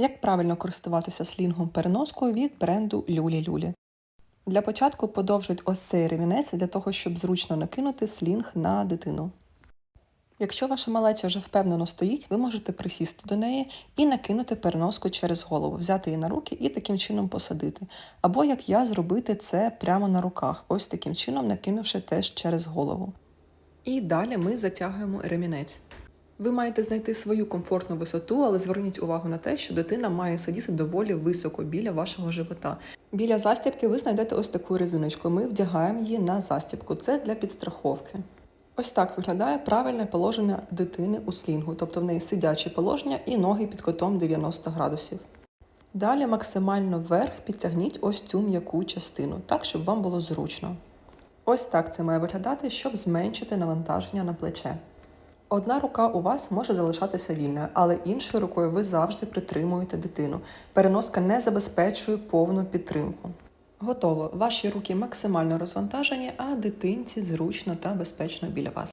Як правильно користуватися слінгом переноскою від бренду Люлі Люлі? Для початку подовжить ось цей ремінець для того, щоб зручно накинути слінг на дитину. Якщо ваша малеча вже впевнено стоїть, ви можете присісти до неї і накинути переноску через голову, взяти її на руки і таким чином посадити. Або як я зробити це прямо на руках, ось таким чином накинувши теж через голову. І далі ми затягуємо ремінець. Ви маєте знайти свою комфортну висоту, але зверніть увагу на те, що дитина має сидіти доволі високо біля вашого живота. Біля застібки ви знайдете ось таку резиночку. Ми вдягаємо її на застібку. Це для підстраховки. Ось так виглядає правильне положення дитини у слінгу, тобто в неї сидяче положення і ноги під кутом 90 градусів. Далі максимально вверх підтягніть ось цю м'яку частину, так, щоб вам було зручно. Ось так це має виглядати, щоб зменшити навантаження на плече. Одна рука у вас може залишатися вільною, але іншою рукою ви завжди притримуєте дитину. Переноска не забезпечує повну підтримку. Готово. Ваші руки максимально розвантажені, а дитинці зручно та безпечно біля вас.